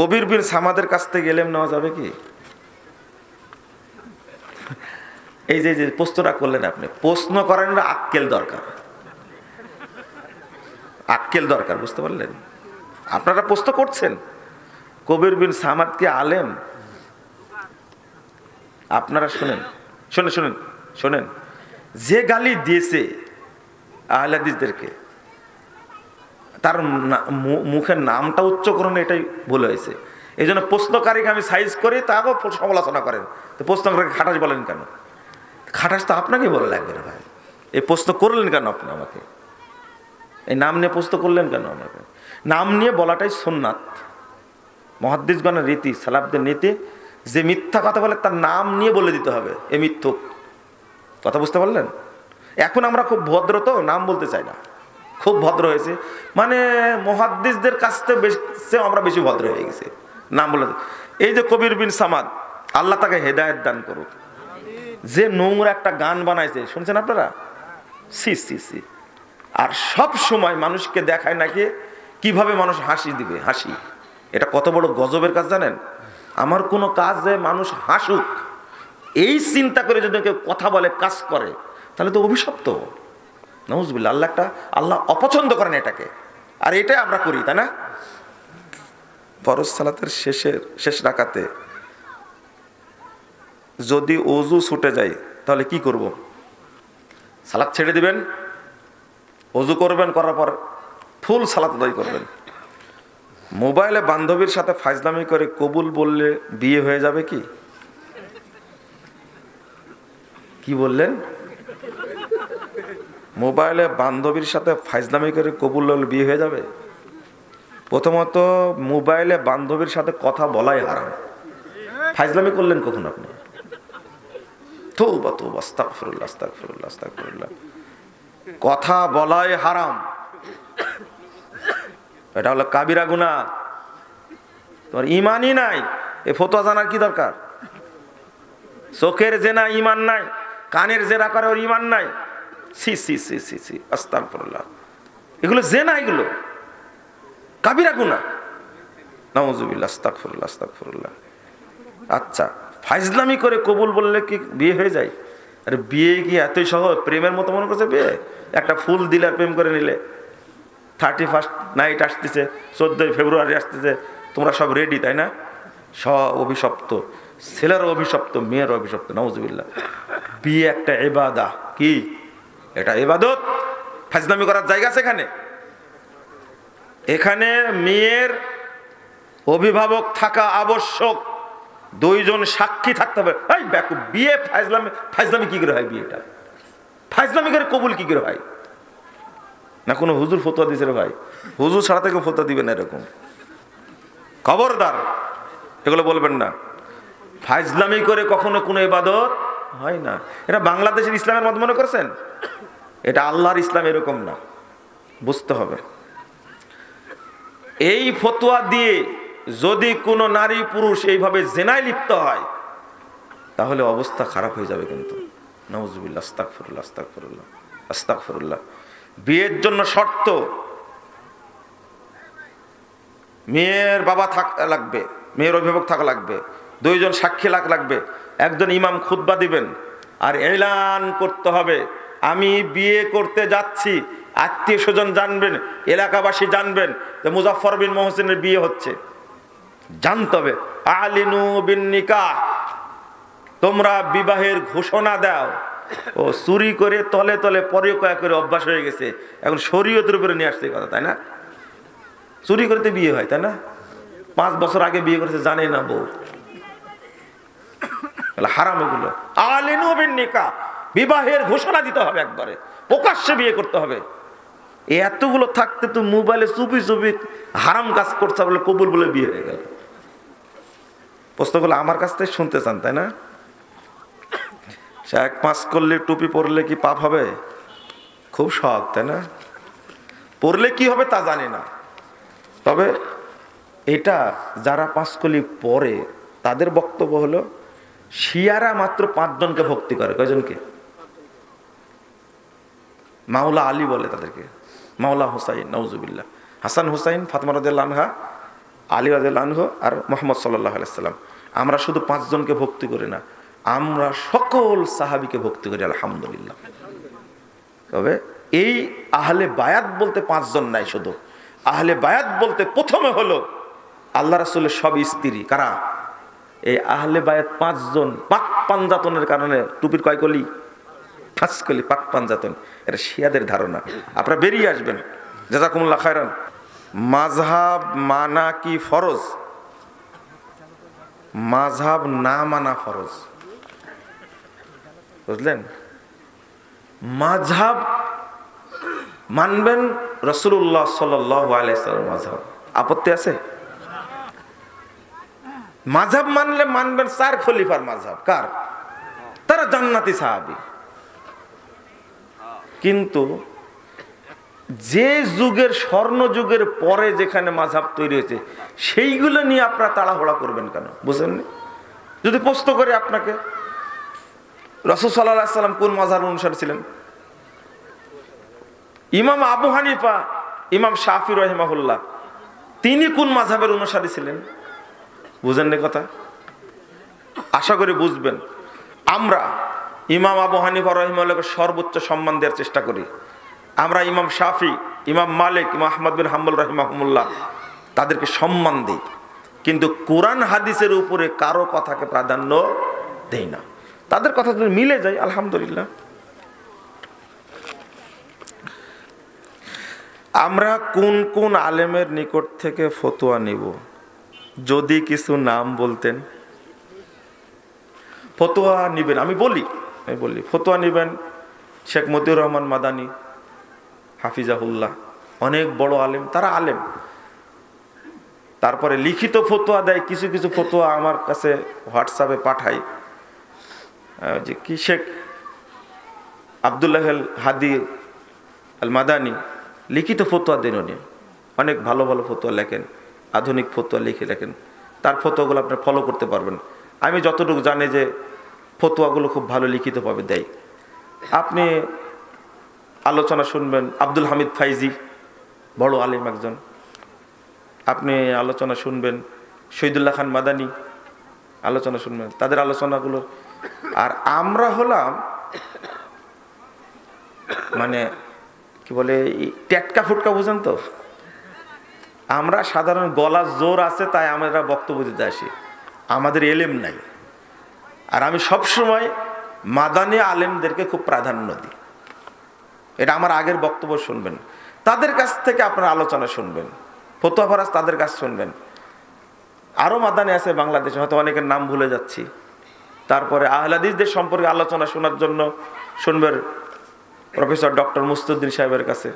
কবির বিন সামাদের কাছ থেকে এলেম নেওয়া যাবে কি? এই যে যে প্রশ্নটা করলেন আপনি, প্রশ্ন করেন আক্কেল দরকার। আক্কেল দরকার, বুঝতে পারলেন? আপনারা প্রশ্ন করছেন, কবির বিন সামাদ কি আলেম? আপনারা শোনেন শোনেন শোনেন শোনেন। যে গালি দিয়েছে আহলাদিসদেরকে তার মুখের নামটা উচ্চকরণ এটাই ভুল হয়েছে। এই জন্য প্রশ্নকারীকে আমি সাইজ করি তাকেও সমালোচনা করেন। তো প্রশ্নকারীকে খাটাস বলেন কেন? খাটাস তো আপনাকে বলে লাগবে রে ভাই। এই প্রশ্ন করলেন কেন আপনি আমাকে? এই নাম নিয়ে প্রশ্ন করলেন কেন আমাকে? নাম নিয়ে বলাটাই সোননাথ। মহাদ্দিসগণের রীতি সালাবদের নীতি, যে মিথ্যা কথা বলে তার নাম নিয়ে বলে দিতে হবে, এ মিথ্যুক। কথা বুঝতে পারলেন? এখন আমরা খুব ভদ্র তো, নাম বলতে চাই না। খুব ভদ্র হয়েছে। মানে মহাদ্দিসদের কাছ থেকে আমরা বেশি ভদ্র হয়ে গেছি। নাম বলে এই যে কবির বিন সামাদ, আল্লাহ তাকে হেদায়ত দান করুক। যে নোংরা একটা গান বানাইছে, শুনছেন আপনারা? সি সি সি। আর সব সময় মানুষকে দেখায় নাকি কীভাবে মানুষ হাসি দিবে, হাসি। এটা কত বড় গজবের কাজ জানেন? আমার কোনো কাজে মানুষ হাসুক। এই চিন্তা করে যদি কেউ কথা বলে, কাজ করে, তাহলে তো অভিশপ্ত। নজবিল্লা আল্লাহ একটা, আল্লাহ অপছন্দ করেন এটাকে। আর এটাই আমরা করি, তাই না? ফরজ সালাতের শেষের, শেষ রাকাতে যদি অজু ছুটে যায়, তাহলে কি করব? সালাদ ছেড়ে দিবেন অজু করবেন, করার পর ফুল সালাত আদায় করবেন। মোবাইলে বান্ধবীর সাথে ফাইজলামি করে কবুল বললে বিয়ে হয়ে যাবে কি বললেন? মোবাইলে বান্ধবীর সাথে ফাইজলামি করে কবুল বললে বিয়ে হয়ে যাবে? প্রথমত, মোবাইলে বান্ধবীর সাথে কথা বলাই হারাম। ফাইজলামি করলেন কখন আপনি? কথা বলাই হারাম। এটা হলো কাবিরা গুনাহ। তোমার ইমানই নাই। এ ফতোয়া জানার কি দরকার? চোখের জেনা ইমান নাই, কানের জেনা করে ওর ইমান নাই। সি সি সি সি সি, আস্তাগফিরুল্লাহ। এগুলো জেনা, এগুলো। কাবিরা গুনা নাউজুবিল্লাহ, আস্তাগফিরুল্লাহ আস্তাগফিরুল্লাহ। আচ্ছা ফাইজলামি করে কবুল বললে কি বিয়ে হয়ে যায়? আরে বিয়ে কি এতই সহজ? প্রেমের মতো মনে করছে বিয়ে? একটা ফুল দিলে প্রেম করে নিলে। থার্টি ফার্স্ট নাইট আসতেছে, চোদ্দোই ফেব্রুয়ারি আসতেছে। তোমরা সব রেডি তাই না? সব অভিশপ্ত। ছেলের অভিশপ্ত মেয়ের অভিশপ্ত নওয়াজবিল্লা বিয়ে একটা এবাদা কি? এটা এবাদত ফাজলামি করার জায়গা আছে এখানে? মেয়ের অভিভাবক থাকা আবশ্যক। দুইজন সাক্ষী থাকতে হবে। এই ব্যাকু, বিয়ে ফাইজলামি ফাইজলামি কি করে হয় বিয়েটা? ফাইজলামি করে কবুল কি করে হয়? না কোনো হুজুর ফতোয়া দিছে রে ভাই? হুজুর ছাড়া থেকে ফতোয়া দিবেন না এরকম। খবরদার, এগুলো বলবেন না। ফাইজলামি করে কখনো কোনো ইবাদত হয় না। এটা বাংলাদেশের ইসলামের মত মনে করছেন? এটা আল্লাহর ইসলাম এরকম না। বুঝতে হবে। এই ফতোয়া দিয়ে যদি কোনো নারী পুরুষ এইভাবে জেনায় লিপ্ত হয়, তাহলে অবস্থা খারাপ হয়ে যাবে কিন্তু। নওয়াজুবিল্লা আস্তাক ফরুল্লাহ আস্তাক ফরুল্লাহ আস্তাক বিয়ের জন্য শর্ত, মেয়ের বাবা থাক লাগবে, মেয়ের অভিভাবক থাকা লাগবে। দুইজন সাক্ষী লাগ লাগবে। একজন ইমাম খুতবা দিবেন। আর এলান করতে হবে। আমি বিয়ে করতে যাচ্ছি। আত্মীয় স্বজন জানবেন, এলাকাবাসী জানবেন যে মুজাফর বিন মোহসিনের বিয়ে হচ্ছে। জানতে হবে। আলিনু বিন নিকাহ। তোমরা বিবাহের ঘোষণা দাও। ও চুরি করে তলে তলে পরে কয়া করে অভ্যাস হয়ে গেছে। এখন শরীয়তের উপরে নিয়ে আসছে কথা, তাই না? চুরি করতে বিয়ে হয়, তাই না? পাঁচ বছর আগে বিয়ে করেছে, জানে না বউ। তাহলে হারাম এগুলো। নিকাহ বিবাহের ঘোষণা দিতে হবে একবারে, প্রকাশ্যে বিয়ে করতে হবে। এতগুলো থাকতে তো মোবাইলে চুপি চুপি হারাম কাজ করছে বলে কবুল বলে বিয়ে হয়ে গেল। প্রশ্নগুলো আমার কাছ থেকে শুনতে চান, তাই না? এক পাঁচ করলে টুপি পরলে কি পাপ হবে? খুব সহজ তাই না? পড়লে কি হবে তা জানি না। তবে এটা যারা পাঁচকলি পরে, তাদের বক্তব্য হলো শিয়ারা মাত্র পাঁচজনকে ভক্তি করে। কয়জনকে? মাওলা আলী বলে তাদেরকে। মাওলা হুসাইন নওজুবিল্লাহ হাসান হুসাইন, ফাতমা আনহা, আলী রাজু আর মোহাম্মদ সাল্লাহ আলাইসাল্লাম আমরা শুধু পাঁচজনকে ভক্তি করি না, আমরা সকল সাহাবিকে ভক্তি করি, আলহামদুলিল্লাহ। তবে এই আহলে বায়াত বলতে পাঁচজন নাই শুধু। আহলে বায়াত বলতে প্রথমে হলো আল্লাহ রাসুলের সব স্ত্রী, কারা? এই আহলে বায়াত পাঁচজন পাক পাঞ্জাতনের কারণে টুপির কয় কলি? ফাঁস কলি, পাক পাঞ্জাতন এটা শিয়াদের ধারণা। আপনারা বেরিয়ে আসবেন। জাজাকুমুল্লাহ খায়রান। মাঝহাব মানা কি ফরজ? মাঝহাব না মানা ফরজ। বুঝলেন? মাঝহাব মানবেন রসুল্লাহ সাল্লাম মাঝহাব আপত্তি আছে? মাঝহাব মানলে মানবেন চার খলিফার মাঝহাব, কার? তারা জান্নাতি সাহাবি। কিন্তু যে যুগের স্বর্ণ যুগের পরে যেখানে মাঝাব তৈরি হয়েছে, সেইগুলো নিয়ে আপনারা তাড়াহুড়া করবেন কেন? বুঝলেন যদি প্রশ্ন করে আপনাকে রসদ সাল্লাম কোন মাঝহার অনুসারী ছিলেন? ইমাম আবু হানিফা, ইমাম শাফি রহিমাহুল্লাহ, তিনি কোন মাঝাবের অনুসারী ছিলেন? বুঝেননি কথা? আশা করি বুঝবেন। আমরা ইমাম আবু হানিফা রহিমাল্লাহকে সর্বোচ্চ সম্মান দেওয়ার চেষ্টা করি। আমরা ইমাম শাফি, ইমাম মালিক, ইমাম আহমদ বিন হাম্বুল রহিমাহমুল্লাহ তাদেরকে সম্মান দিই। কিন্তু কোরআন হাদিসের উপরে কারও কথাকে প্রাধান্য দেই না। তাদের কথা যদি মিলে যায়, আলহামদুলিল্লাহ। আমরা কোন কোন আলেমের নিকট থেকে ফতোয়া নিব? যদি কিছু নাম বলতেন। ফতোয়া নিবেন আমি বলি আমি বলি ফতোয়া নিবেন শেখ মতিউর রহমান মাদানি হাফিজাহুল্লাহ অনেক বড় আলেম তারা আলেম। তারপরে লিখিত ফতোয়া দেয় কিছু কিছু ফতোয়া আমার কাছে হোয়াটসঅ্যাপে আহ, যে কি শেখ আবদুল্লাহ হাদি আল মাদানি লিখিত ফতোয়া দেন উনি। অনেক ভালো ভালো ফতোয়া লেখেন। আধুনিক ফতোয়া লিখে লেখেন তার ফতোয়াগুলো আপনি ফলো করতে পারবেন। আমি যতটুকু জানি যে ফতোয়াগুলো খুব ভালো লিখিতভাবে দেয়। আপনি আলোচনা শুনবেন, আব্দুল হামিদ ফাইজি, বড় আলিম একজন। আপনি আলোচনা শুনবেন, শহীদুল্লাহ খান মাদানি, আলোচনা শুনবেন। তাদের আলোচনাগুলো। আর আমরা হলাম মানে কি বলে টেটকা ফুটকা বুঝেন তো? আমরা সাধারণ গলা জোর আছে, তাই আমরা বক্তব্য দিতে আসি। আমাদের এলেম নাই। আর আমি সব সময় মাদানি আলেমদেরকে খুব প্রাধান্য দিই। এটা আমার আগের বক্তব্য শুনবেন। তাদের কাছ থেকে আপনারা আলোচনা শুনবেন। ফতোয়া ফরাজ তাদের কাছ শুনবেন। আরও মাদানি আছে বাংলাদেশে, হয়তো অনেকের নাম ভুলে যাচ্ছি। তারপরে আহলাদিসদের সম্পর্কে আলোচনা শোনার জন্য শুনবেন প্রফেসর ডক্টর মুস্তুদ্দিন সাহেবের কাছে।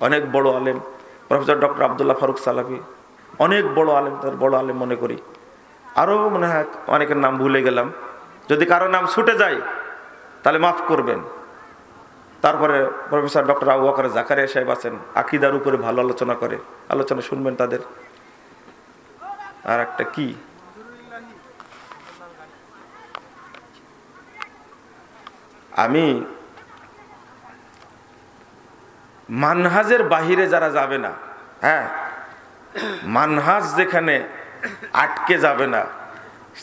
অনেক বড় আলেম। প্রফেসর ডক্টর আবদুল্লাহ ফারুক সালাফি, অনেক বড় আলেম, তার বড় আলেম মনে করি। আরও মনে হয় অনেকের নাম ভুলে গেলাম। যদি কারও নাম ছুটে যায়, তাহলে মাফ করবেন। তারপরে প্রফেসর ডক্টর আবু বকর জাকারিয়া সাহেব আছেন, আকিদার উপরে ভালো আলোচনা করে। আলোচনা শুনবেন তাদের। আর একটা কি? আমি মানহাজের বাহিরে যারা যাবে না হ্যাঁ? মানহাজ যেখানে আটকে যাবে না,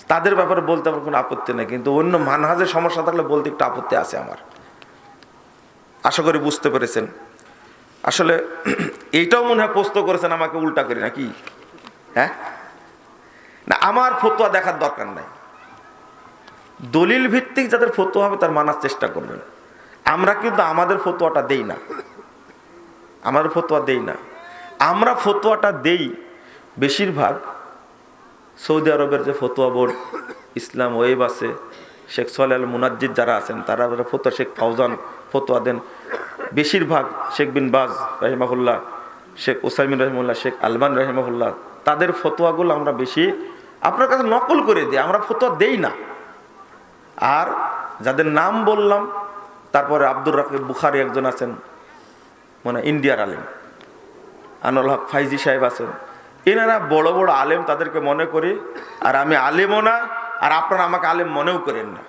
তাদের ব্যাপারে বলতে আমার কোনো আপত্তি নেই, কিন্তু অন্য মানহাজের সমস্যা থাকলে বলতে একটু আপত্তি আছে আমার। আশা করি বুঝতে পেরেছেন। আসলে এইটাও মনে হয় প্রশ্ন করেছেন, আমাকে উল্টা করি নাকি? হ্যাঁ? না, আমার ফতোয়া দেখার দরকার নাই। দলিল ভিত্তিক যাদের ফতোয়া হবে, তার মানার চেষ্টা করবেন। আমরা কিন্তু আমাদের ফতোয়াটা দেই না। আমাদের ফতোয়া দেই না। আমরা ফতোয়াটা দেই বেশিরভাগ সৌদি আরবের যে ফতোয়া বোর্ড, ইসলাম ওয়েব আছে, শেখ সোহেল মুনাজ্জিদ যারা আছেন, তারা ফতোয়া, শেখ ফাউজান ফতোয়া দেন, বেশিরভাগ শেখ বিন বাজ রহিমাহুল্লাহ, শেখ ওসাইমিন রহিমুল্লাহ শেখ আলমান রহিমাহুল্লাহ, তাদের ফতোয়াগুলো আমরা বেশি আপনার কাছে নকল করে দিই, আমরা ফতোয়া দেই না। আর যাদের নাম বললাম, তারপরে আব্দুর রাকিব বুখারি একজন আছেন মানে ইন্ডিয়ার আলেম। আনুল হক ফাইজি সাহেব আছেন। এনারা বড় বড় আলেম তাদেরকে মনে করি, আর আমি আলেমও না, আর আপনারা আমাকে আলেম মনেও করেন না।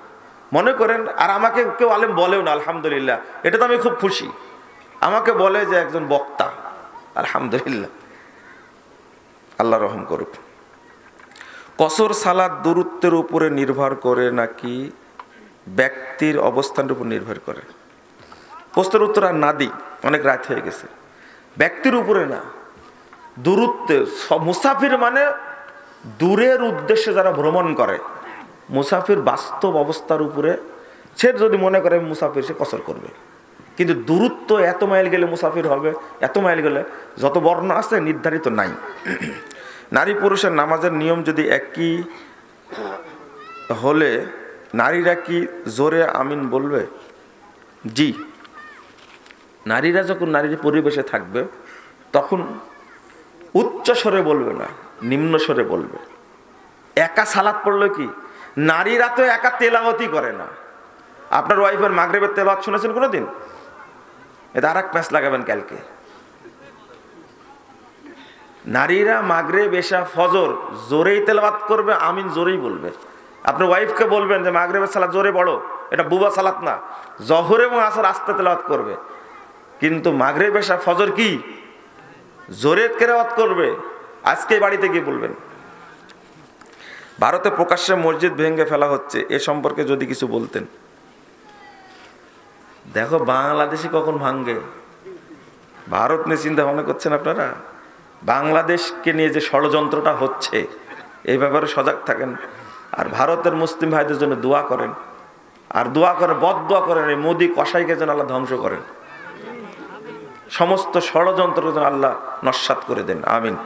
মনে করেন, আর আমাকে কেউ আলেম বলেও না, আলহামদুলিল্লাহ। এটা তো আমি খুব খুশি। আমাকে বলে যে একজন বক্তা, আলহামদুলিল্লাহ। আল্লাহ রহম করুক। কসর, সালাদ, দূরত্বের উপরে নির্ভর করে নাকি ব্যক্তির অবস্থানের উপর নির্ভর করে? প্রশ্নের উত্তর আর না দিই, অনেক রাত হয়ে গেছে। ব্যক্তির উপরে না, দূরত্বে মুসাফির মানে দূরের উদ্দেশ্যে যারা ভ্রমণ করে, মুসাফির বাস্তব অবস্থার উপরে সে যদি মনে করে মুসাফির, সে কসর করবে। কিন্তু দূরত্ব এত মাইল গেলে মুসাফির হবে, এত মাইল গেলে যত বর্ণ আছে নির্ধারিত নাই। নারী পুরুষের নামাজের নিয়ম যদি একই হলে, নারীরা কি জোরে আমিন বলবে? জি। নারীরা যখন নারীর পরিবেশে থাকবে, তখন উচ্চ স্বরে বলবে না, নিম্ন স্বরে বলবে। একা সালাদ পড়ল কি? নারীরা তো একা তেলাওয়াতি করে না। আপনার ওয়াইফের মাগরেবের তেলাওয়াত শুনেছেন কোনোদিন? এটা আর এক ম্যাচ লাগাবেন কালকে। নারীরা মাগরে বেশা ফজর জোরেই তেলাওয়াত করবে, আমিন জোরেই বলবে। আপনার ওয়াইফকে বলবেন যে, মাগরেবের সালাদ জোরে বড় এটা বুবা সালাত না। জহর এবং আসর আস্তে তেলাওয়াত করবে। কিন্তু মাগরে বেশা ফজর কি? জোরে কেরাওয়াত করবে। আজকে বাড়িতে গিয়ে বলবেন। ভারতে প্রকাশ্যে মসজিদ ভেঙে ফেলা হচ্ছে, এ সম্পর্কে যদি কিছু বলতেন। দেখো বাংলাদেশে কখন ভাঙ্গে ভারত নিয়ে চিন্তা ভাবনা করছেন আপনারা? বাংলাদেশকে নিয়ে যে ষড়যন্ত্রটা হচ্ছে এই ব্যাপারে সজাগ থাকেন। আর ভারতের মুসলিম ভাইদের জন্য দোয়া করেন। আর দোয়া করে, বদ দোয়া করেন, এই মোদি কসাইকে যেন আল্লাহ ধ্বংস করেন। সমস্ত ষড়যন্ত্র যেন আল্লাহ নস্বাত করে দেন আমিন।